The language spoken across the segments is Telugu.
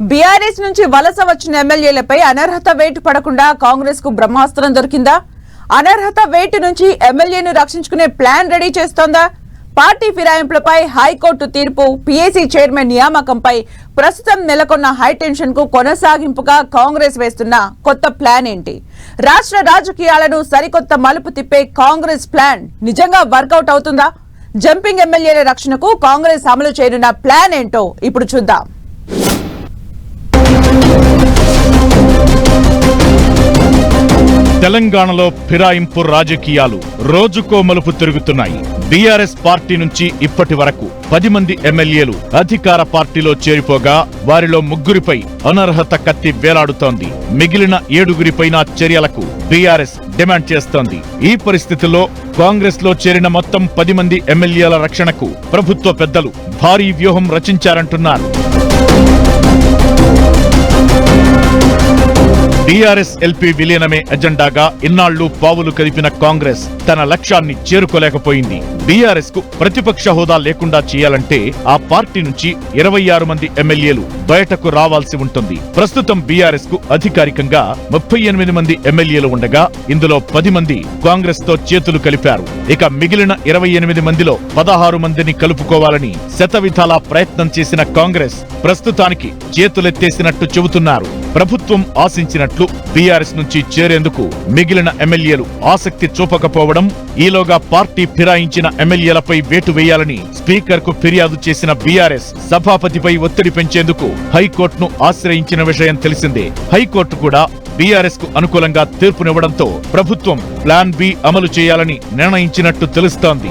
బీఆర్ఎస్ నుంచి వలస వచ్చిన ఎమ్మెల్యేలపై అనర్హత వేటు పడకుండా కాంగ్రెస్కు బ్రహ్మాస్త్రం దొరికిందా? అనర్హత వేటు నుంచి ఎమ్మెల్యేను రక్షించుకునే ప్లాన్ రెడీ చేస్తోందా? పార్టీ ఫిరాయింపులపై హైకోర్టు తీర్పు పీఏసీ చైర్మన్ నియామకంపై ప్రస్తుతం నెలకొన్న హైటెన్షన్కు కొనసాగింపుగా కాంగ్రెస్ వేస్తున్న కొత్త ప్లాన్ ఏంటి? రాష్ట్ర రాజకీయాలను సరికొత్త మలుపు తిప్పే కాంగ్రెస్ ప్లాన్ నిజంగా వర్కౌట్ అవుతుందా? జంపింగ్ ఎమ్మెల్యేల రక్షణకు కాంగ్రెస్ అమలు చేయనున్న ప్లాన్ ఏంటో ఇప్పుడు చూద్దాం. తెలంగాణలో ఫిరాయింపు రాజకీయాలు రోజుకో మలుపు తిరుగుతున్నాయి. బీఆర్ఎస్ పార్టీ నుంచి ఇప్పటి వరకు పది మంది ఎమ్మెల్యేలు అధికార పార్టీలో చేరిపోగా వారిలో ముగ్గురిపై అనర్హత కత్తి వేలాడుతోంది. మిగిలిన ఏడుగురిపైన చర్యలకు బీఆర్ఎస్ డిమాండ్ చేస్తోంది. ఈ పరిస్థితుల్లో కాంగ్రెస్లో చేరిన మొత్తం పది మంది ఎమ్మెల్యేల రక్షణకు ప్రభుత్వ పెద్దలు భారీ వ్యూహం రచించారంటున్నారు. బీఆర్ఎస్ ఎల్పీ విలీనమే ఎజెండాగా ఇన్నాళ్ళు పావులు కదిపిన కాంగ్రెస్ తన లక్ష్యాన్ని చేరుకోలేకపోయింది. బీఆర్ఎస్కు ప్రతిపక్ష హోదా లేకుండా చేయాలంటే ఆ పార్టీ నుంచి ఇరవై ఆరు మంది ఎమ్మెల్యేలు బయటకు రావాల్సి ఉంటుంది. ప్రస్తుతం బీఆర్ఎస్కు అధికారికంగా ముప్పై ఎనిమిది మంది ఎమ్మెల్యేలు ఉండగా ఇందులో పది మంది కాంగ్రెస్తో చేతులు కలిపారు. ఇక మిగిలిన ఇరవై ఎనిమిది మందిలో పదహారు మందిని కలుపుకోవాలని శతవిధాలా ప్రయత్నం చేసిన కాంగ్రెస్ ప్రస్తుతానికి చేతులెత్తేసినట్టు చెబుతున్నారు. ప్రభుత్వం ఆశించినట్లు బీఆర్ఎస్ నుంచి చేరేందుకు మిగిలిన ఎమ్మెల్యేలు ఆసక్తి చూపకపోవడం ఈలోగా పార్టీ ఫిరాయించిన ఎమ్మెల్యేలపై వేటు వేయాలని స్పీకర్కు ఫిర్యాదు చేసిన బీఆర్ఎస్ సభాపతిపై ఒత్తిడి పెంచేందుకు హైకోర్టును ఆశ్రయించిన విషయం తెలిసిందే. హైకోర్టు కూడా బీఆర్ఎస్కు అనుకూలంగా తీర్పునివ్వడంతో ప్రభుత్వం ప్లాన్ బి అమలు చేయాలని నిర్ణయించినట్టు తెలుస్తోంది.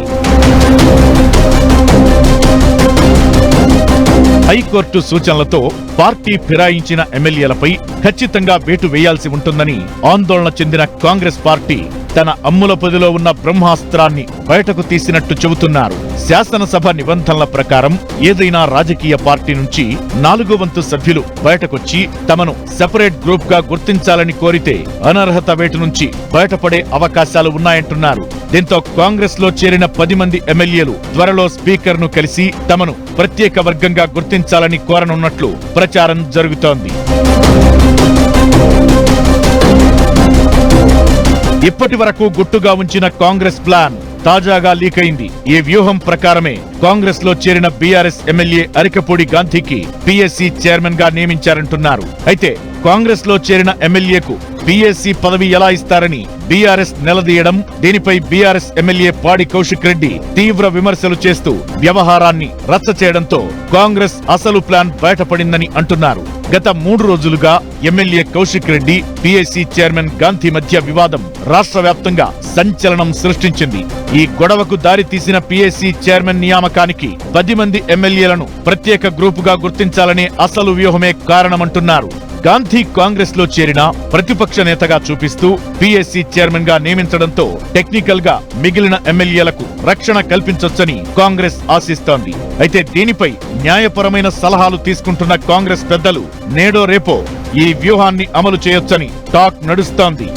హైకోర్టు సూచనలతో పార్టీ ఫిరాయించిన ఎమ్మెల్యేలపై ఖచ్చితంగా వేటు వేయాల్సి ఉంటుందని ఆందోళన చెందిన కాంగ్రెస్ పార్టీ తన అమ్ముల పొదిలో ఉన్న బ్రహ్మాస్త్రాన్ని బయటకు తీసినట్టు చెబుతున్నారు. శాసనసభ నిబంధనల ప్రకారం ఏదైనా రాజకీయ పార్టీ నుంచి నాలుగో వంతు సభ్యులు బయటకొచ్చి తమను సెపరేట్ గ్రూప్గా గుర్తించాలని కోరితే అనర్హత వేటు నుంచి బయటపడే అవకాశాలు ఉన్నాయంటున్నారు. దీంతో కాంగ్రెస్లో చేరిన పది మంది ఎమ్మెల్యేలు త్వరలో స్పీకర్ను కలిసి తమను ప్రత్యేక వర్గంగా గుర్తించాలని కోరనున్నట్లు ప్రచారం జరుగుతోంది. ఇప్పటి వరకు గుట్టుగా ఉంచిన కాంగ్రెస్ ప్లాన్ తాజాగా లీక్ అయింది. ఈ వ్యూహం ప్రకారమే కాంగ్రెస్లో చేరిన బీఆర్ఎస్ ఎమ్మెల్యే అరికపూడి గాంధీకి పిఎస్సి చైర్మన్గా నియమించారంటున్నారు. అయితే కాంగ్రెస్లో చేరిన ఎమ్మెల్యేకు పిఎస్సి పదవి ఎలా ఇస్తారని బీఆర్ఎస్ నిలదీయడం దీనిపై బీఆర్ఎస్ ఎమ్మెల్యే పాడి కౌశిక్ రెడ్డి తీవ్ర విమర్శలు చేస్తూ వ్యవహారాన్ని రచ్చ చేయడంతో కాంగ్రెస్ అసలు ప్లాన్ బయటపడిందని అంటున్నారు. గత మూడు రోజులుగా MLA Kaushik Reddy PSC chairman Gandhi మధ్య వివాదం రాష్ట్ర వ్యాప్తంగా సంచలనం సృష్టించింది. ఈ గొడవకు దారి తీసిన పిఎస్సి చైర్మన్ నియామకానికి పది మంది ఎమ్మెల్యేలను ప్రత్యేక గ్రూపుగా గుర్తించాలనే అసలు వ్యూహమే కారణమంటున్నారు. గాంధీ కాంగ్రెస్లో చేరిన ప్రతిపక్ష నేతగా చూపిస్తూ పిఎస్సి చైర్మన్గా నియమించడంతో టెక్నికల్గా మిగిలిన ఎమ్మెల్యేలకు రక్షణ కల్పించొచ్చని కాంగ్రెస్ ఆశిస్తోంది. అయితే దీనిపై న్యాయపరమైన సలహాలు తీసుకుంటున్న కాంగ్రెస్ పెద్దలు నేడో రేపో ఈ వ్యూహాన్ని అమలు చేయొచ్చని టాక్ నడుస్తోంది.